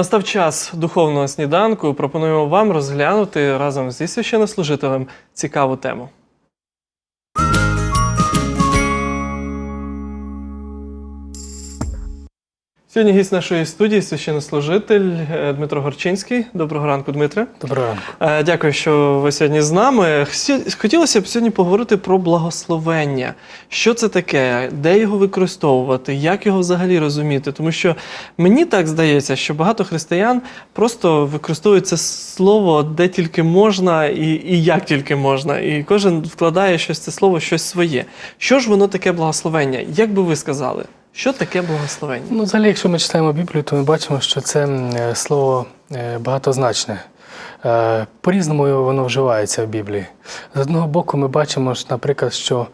Настав час духовного сніданку. Пропонуємо вам розглянути разом зі священнослужителем цікаву тему. Сьогодні гість нашої студії священнослужитель е, Дмитро Горчинський. Доброго ранку, Дмитре. Доброго ранку. Е, Дякую, що ви сьогодні з нами. Хотілося б сьогодні поговорити про благословення. Що це таке, де його використовувати, як його взагалі розуміти? Тому що мені так здається, що багато християн просто використовують це слово де тільки можна і, і як тільки можна. І кожен вкладає щось це слово, щось своє. Що ж воно таке благословення? Як би ви сказали? Що таке благословення? Ну, взагалі, якщо ми читаємо Біблію, то ми бачимо, що це е, слово е, багатозначне. Е, По-різному воно вживається в Біблії. З одного боку, ми бачимо, наприклад, що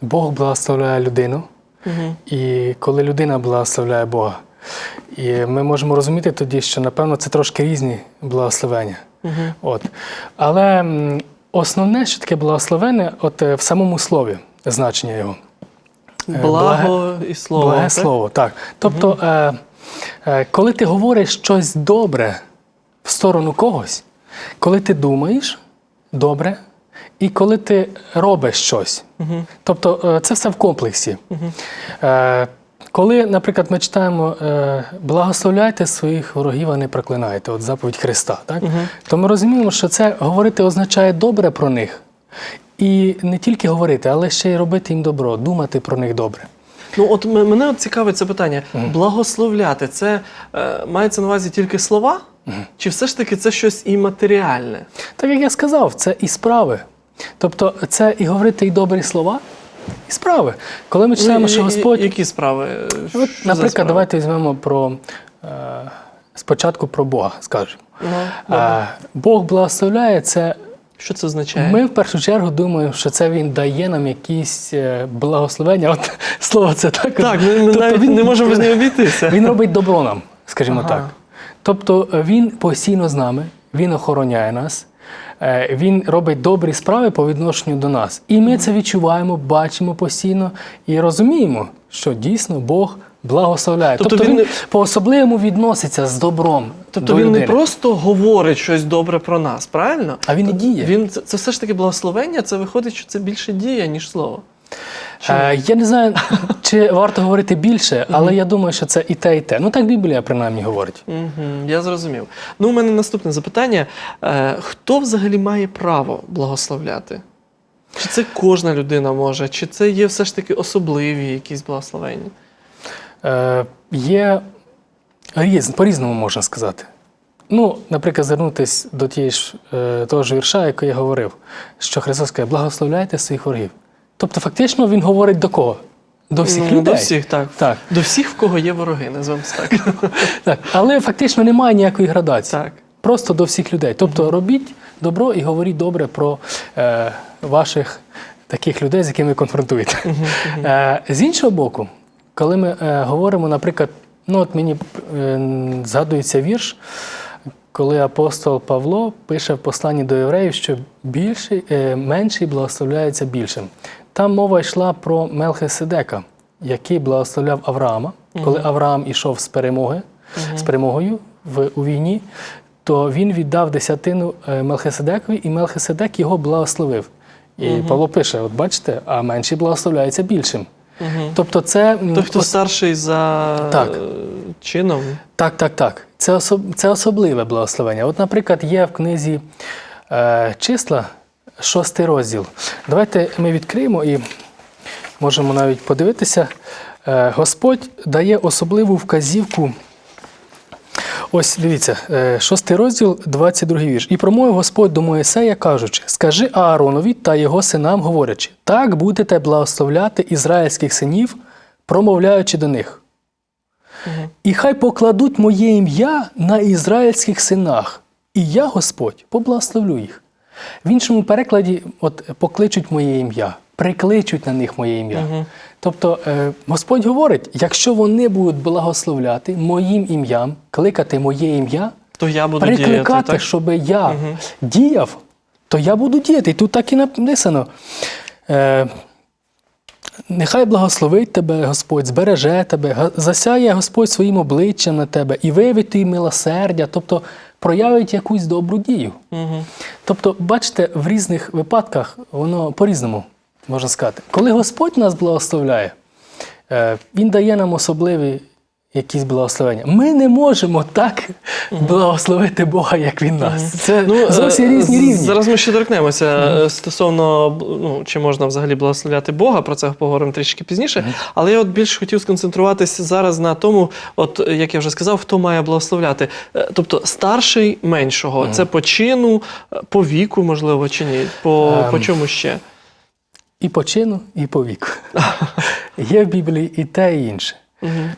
Бог благословляє людину, Угу. і коли людина благословляє Бога. І ми можемо розуміти тоді, що напевно це трошки різні благословення. Угу. От. Але основне, що таке благословення, от в самому слові значення його. Е, Благо і слово. Благе так? слово, так. Тобто, е, е, коли ти говориш щось добре в сторону когось, коли ти думаєш добре, і коли ти робиш щось. Мгм. Тобто е, це все в комплексі. Е, коли, наприклад, ми читаємо благословляйте своїх ворогів, а не проклинайте, от заповідь Христа, так? Мгм. то ми розуміємо, що це говорити означає добре про них. І не тільки говорити, але ще й робити їм добро, думати про них добре. Ну, от мене от цікавить це питання. Благословляти це е, мається на увазі тільки слова? Чи все ж таки це щось і матеріальне? Так як я сказав, це і справи. Тобто, це і говорити і добрі слова, і справи. Коли ми читаємо, Ну, що і- і- Господь. Які справи? От, наприклад, справи? давайте візьмемо про е, спочатку про Бога, скажемо. Ну, добре. Е, Бог благословляє це. Що це означає? Ми в першу чергу думаємо, що це він дає нам якісь е, благословення. От слово це так. Так, ми, Тобто навіть він- не можемо без нього обійтися. Він робить добро нам, скажімо Ага. так. Тобто е, він постійно з нами, він охороняє нас, е, він робить добрі справи по відношенню до нас. І ми це відчуваємо, бачимо постійно і розуміємо, що дійсно Бог благословляє. Тобто Тобто, він він, по-особливому відноситься з добром. Тобто до він не просто говорить щось добре про нас, правильно? А він і діє. Він це, це все ж таки благословення, це виходить, що це більше дія, ніж слово. Е, я не знаю, чи варто говорити більше, але я думаю, що це і те, і те. Ну так Біблія принаймні говорить. Я зрозумів. Ну, у мене наступне запитання: е, хто взагалі має право благословляти? Чи це кожна людина може, чи це є все ж таки особливі якісь благословення? Е, є різ, по-різному можна сказати. Ну, наприклад, звернутися до тієї ж, е, того ж вірша, який я говорив, що Христос каже, благословляйте своїх ворогів. Тобто, фактично, Він говорить до кого? До всіх ну, людей. До всіх, так. Так, До всіх, в кого є вороги, називаємо так. так. Але фактично немає ніякої градації. так. Просто до всіх людей. Тобто робіть добро і говоріть добре про е, ваших таких людей, з якими ви конфронтуєте. Е, з іншого боку, коли ми е, говоримо, наприклад, ну от мені е, згадується вірш, коли апостол Павло пише в посланні до євреїв, що більший, е, менший благословляється більшим. Там мова йшла про Мелхиседека, який благословляв Авраама, коли Авраам ішов з перемоги, з перемогою в, у війні, то він віддав десятину е, Мелхиседекові, і Мелхиседек його благословив. І Павло пише: от бачите, а менший благословляється більшим. Тобто, це Той, хто ос- старший за Так. е, чином. так, так, так. Це, особ... це особливе благословення. От, наприклад, є в книзі е, числа, шостий розділ. Давайте ми відкриємо і можемо навіть подивитися. Е, Господь дає особливу вказівку. Ось дивіться, е, шостий розділ, 22 вірш. І промовив Господь до Моїсея, кажучи: Скажи Ааронові та його синам, говорячи, так будете благословляти ізраїльських синів, промовляючи до них. І хай покладуть моє ім'я на ізраїльських синах, і я, Господь, поблагословлю їх. В іншому перекладі, от покличуть моє ім'я, прикличуть на них моє ім'я. Тобто е, Господь говорить: якщо вони будуть благословляти моїм ім'ям, кликати моє ім'я, То я буду прикликати, діяти. Так? щоб я діяв, то я буду діяти. І тут так і написано. Е, Нехай благословить тебе Господь, збереже тебе, засяє Господь своїм обличчям на тебе і виявить тобі милосердя, тобто проявить якусь добру дію. Угу. Тобто, бачите, в різних випадках воно по-різному можна сказати. Коли Господь нас благословляє, е, Він дає нам особливі якісь благословення. Ми не можемо так благословити Бога, як Він нас. Це зовсім е, різні рівні. Зараз ми ще торкнемося е, стосовно ну, чи можна взагалі благословляти Бога, про це поговоримо трішки пізніше. Але я от більш хотів сконцентруватися зараз на тому, от як я вже сказав, хто має благословляти. Тобто старший меншого. Це по чину, по віку, можливо, чи ні? По, Ем. по чому ще? І по чину, і по віку. Є в Біблії і те, і інше.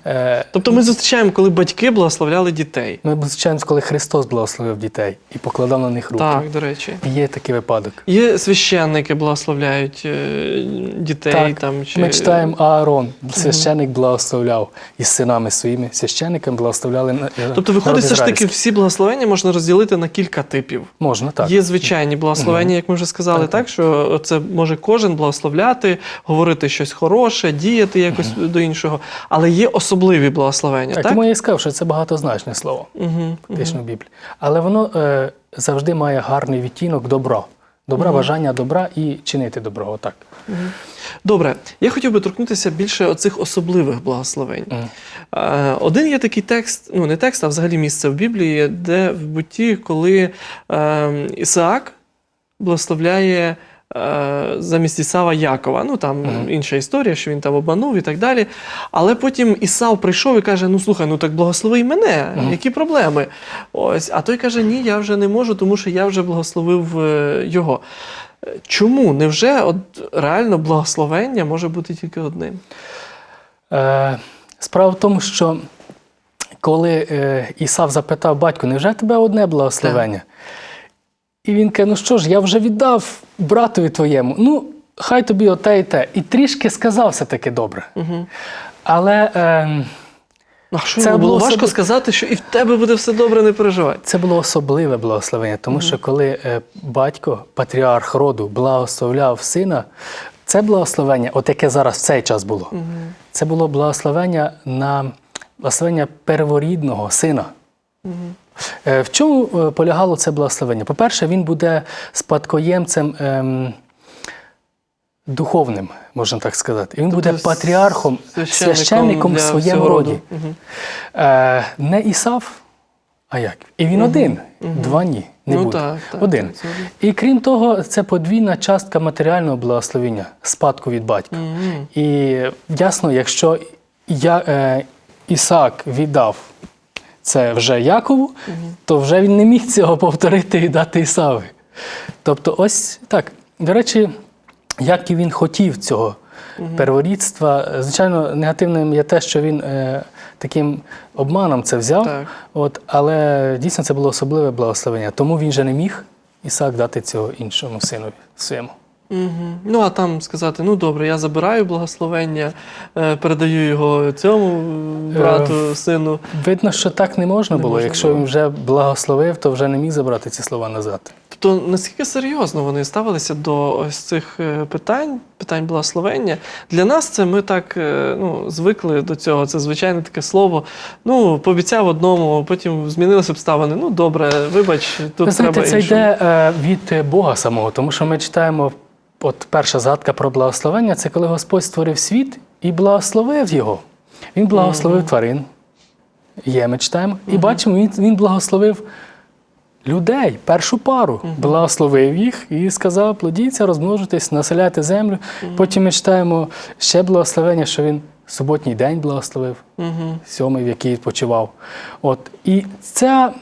Е, Тобто ми зустрічаємо, коли батьки благословляли дітей. Ми зустрічаємося, коли Христос благословив дітей і покладав на них руки. Так, до речі. І Є такий випадок. Є священники благословляють е, дітей Так, там чи Ми читаємо Аарон, священик благословляв із синами своїми. Священникам благословляли на- Тобто, виходить, все ж таки всі благословення можна розділити на кілька типів. Можна так. Є звичайні благословення, як ми вже сказали, так, що це може кожен благословляти, говорити щось хороше, діяти якось до іншого. Але є особливі благословення, Так, так? тому я і сказав, що це багатозначне слово Угу. фактично в Біблії. Але воно е, завжди має гарний відтінок добра. Добра, бажання добра і чинити добро. Отак. Добре, я хотів би торкнутися більше оцих особливих благословень. Е, Один є такий текст, ну не текст, а взагалі місце в Біблії, де в буті, коли е, Ісаак благословляє замість Ісава Якова. Ну там інша історія, що він там обманув і так далі. Але потім Ісав прийшов і каже: Ну слухай, ну так благослови й мене, які проблеми? Ось, а той каже: Ні, я вже не можу, тому що я вже благословив е, його. Е, Чому? Невже от реально благословення може бути тільки одним? Е, справа в тому, що коли е, Ісав запитав батько, невже тебе одне благословення? І він каже: ну що ж, я вже віддав братові твоєму. Ну, хай тобі оте і те. І трішки сказав все-таки добре. Угу. Але е, А що Це було важко особи- сказати, що і в тебе буде все добре, не переживай. це було особливе благословення, тому що коли е, батько, патріарх роду, благословляв сина, це благословення, от яке зараз в цей час було, це було благословення на благословення перворідного сина. Е, В чому е, полягало це благословення? По-перше, він буде спадкоємцем ем, духовним, можна так сказати. І він буде Тобто патріархом, священником священником в своєму роді. Мгм. Е, не Ісав, а як? І він один, два ні. Не Ну буде. так, так, один. так. І крім того, це подвійна частка матеріального благословення, спадку від батька. Мгм. І ясно, якщо я, е, Ісаак віддав це вже Якову, то вже він не міг цього повторити і дати Ісаві. Тобто, ось так. До речі, як і він хотів цього перворідства. Звичайно, негативним є те, що він е, таким обманом це взяв. Так. От, але дійсно це було особливе благословення. Тому він же не міг Ісаак дати цього іншому синові своєму. Мгм. Ну, а там сказати: ну добре, я забираю благословення, е, передаю його цьому е, брату, сину. Видно, що так не можна Не було. можна Якщо було. він вже благословив, то вже не міг забрати ці слова назад. Тобто, наскільки серйозно вони ставилися до ось цих е, питань, питань благословення? Для нас це ми так е, ну, звикли до цього. Це звичайне таке слово. Ну, пообіцяв одному, потім змінилися обставини. Ну, добре, вибач, тут Ви знаєте, треба це іншому. йде е, від е, Бога самого, тому що ми читаємо, от перша згадка про благословення це коли Господь створив світ і благословив його. Він благословив тварин. Є, ми читаємо. І бачимо, він, він благословив людей, першу пару, благословив їх і сказав: плодіться, розмножуйтесь, населяйте землю. Потім ми читаємо ще благословення, що він суботній день благословив Мгм. сьомий, в який відпочивав. От. І це,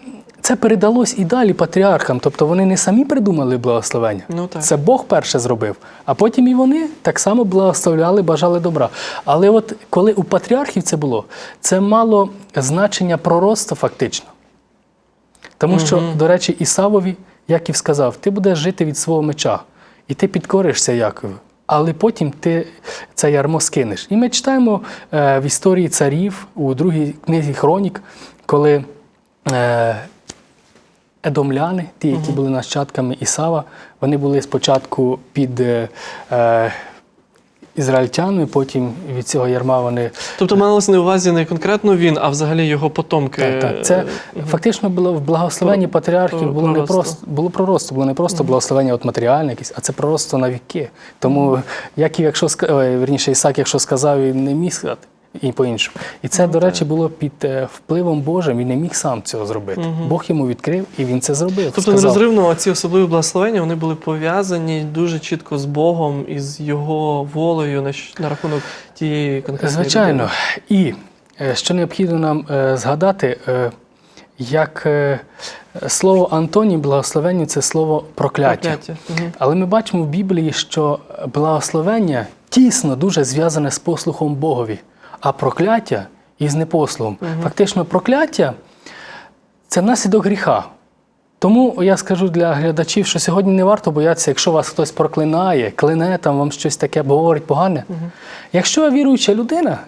це передалось і далі патріархам. Тобто вони не самі придумали благословення. Ну, так. Це Бог перше зробив. А потім і вони так само благословляли, бажали добра. Але от коли у патріархів це було, це мало значення пророцтва фактично. Тому що, до речі, Ісавові, Яків сказав, ти будеш жити від свого меча, і ти підкоришся Якову. Але потім ти це ярмо скинеш. І ми читаємо е, в історії царів у другій книзі Хронік, коли е, едомляни, ті, які були нащадками Ісава, вони були спочатку під е, е, ізраїльтянами, потім від цього ярма вони. Тобто малося на увазі не конкретно він, а взагалі його потомки. Так, так. Це Мгм. фактично було в благословенні Про- патріархів було не просто було пророцтво, було не просто благословення от матеріальне якесь, а це пророцтво на віки. Тому Яків, якщо ска- верніше, Ісак, якщо сказав, він не міг сказати. І по-іншому. І це, до речі, було під е, впливом Божим. Він не міг сам цього зробити. Бог йому відкрив, і він це зробив. Тобто сказав. нерозривно ці особливі благословення вони були пов'язані дуже чітко з Богом і з його волею на, на рахунок тієї конкретної Звичайно. людини. І е, що необхідно нам е, згадати, як слово Антоній благословенню це слово прокляття. Прокляття. Мгм. Але ми бачимо в Біблії, що благословення тісно дуже зв'язане з послухом Богові, а прокляття із непослухом. Фактично, прокляття це наслідок гріха. Тому я скажу для глядачів, що сьогодні не варто боятися, якщо вас хтось проклинає, клине там вам щось таке говорить погане. Якщо ви віруюча людина,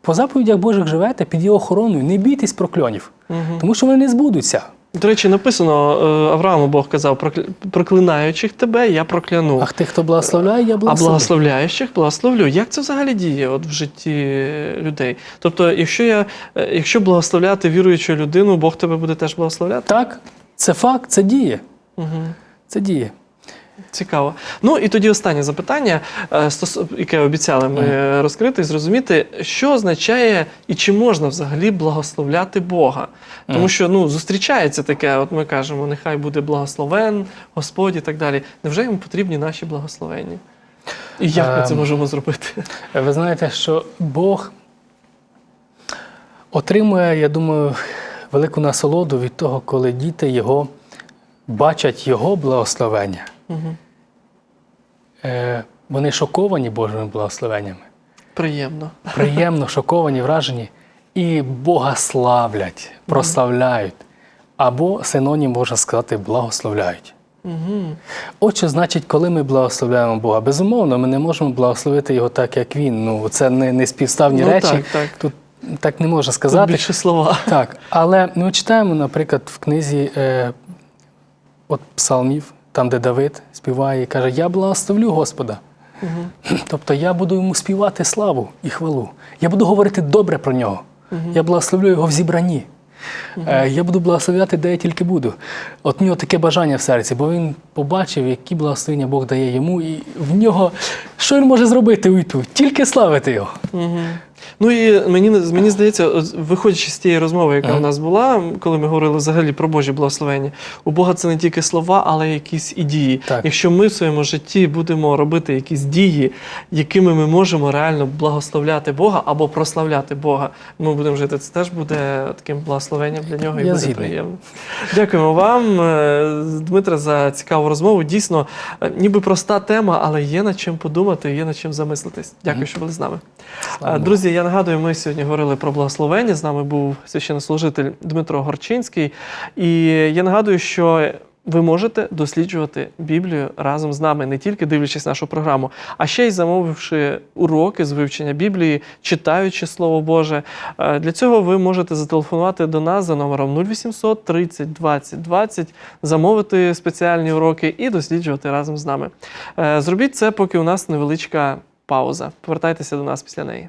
по заповідях Божих живете під його охороною, не бійтесь прокльонів, тому що вони не збудуться. До речі, написано е, Аврааму Бог казав, «Прокля- проклинаючих тебе я прокляну. А тих, хто благословляє, я А благословляючих благословлю. Як це взагалі діє от в житті людей? Тобто, якщо я е, якщо благословляти віруючу людину, Бог тебе буде теж благословляти? Так, це факт, це діє. Угу. Це діє. Цікаво. Ну і тоді останнє запитання, е, яке обіцяли ми розкрити і зрозуміти, що означає і чи можна взагалі благословляти Бога. Тому що ну, зустрічається таке, от ми кажемо, нехай буде благословен Господь і так далі. Невже йому потрібні наші благословення? І як ми це Ем. можемо зробити? Ви знаєте, що Бог отримує, я думаю, велику насолоду від того, коли діти Його бачать Його благословення. Угу. Е, Вони шоковані Божими благословеннями. Приємно. Приємно шоковані, вражені, і Бога славлять, прославляють. Або синонім можна сказати, благословляють. Угу. От що значить, коли ми благословляємо Бога. Безумовно, ми не можемо благословити його так, як він. Ну, це не, не співставні Ну, речі. так, так. Тут так не можна Тут сказати. більше слова. Так, але ми читаємо, наприклад, в книзі е, от Псалмів, там, де Давид співає і каже: Я благословлю Господа. Тобто я буду йому співати славу і хвалу. Я буду говорити добре про нього. Я благословлю його в зібранні. Е, Я буду благословляти, де я тільки буду. От в нього таке бажання в серці, бо він побачив, які благословення Бог дає йому, і в нього що він може зробити у? Тільки славити його. Угу. Ну і мені мені здається, виходячи з тієї розмови, яка Ага. у нас була, коли ми говорили взагалі про Божі благословення, у Бога це не тільки слова, але якісь і дії. Так. Якщо ми в своєму житті будемо робити якісь дії, якими ми можемо реально благословляти Бога або прославляти Бога, ми будемо жити. Це теж буде таким благословенням для нього і Я буде згідний. приємно. Дякуємо вам, е, Дмитре, за цікаву розмову. Дійсно, е, ніби проста тема, але є над чим подумати, є над чим замислитись. Дякую, що були з нами. Слава Друзі, я нагадую, ми сьогодні говорили про благословення. З нами був священнослужитель Дмитро Горчинський. І я нагадую, що ви можете досліджувати Біблію разом з нами, не тільки дивлячись нашу програму, а ще й замовивши уроки з вивчення Біблії, читаючи Слово Боже. Е, Для цього ви можете зателефонувати до нас за номером 0800 30 20 20, замовити спеціальні уроки і досліджувати разом з нами. Е, Зробіть це, поки у нас невеличка пауза. Повертайтеся до нас після неї.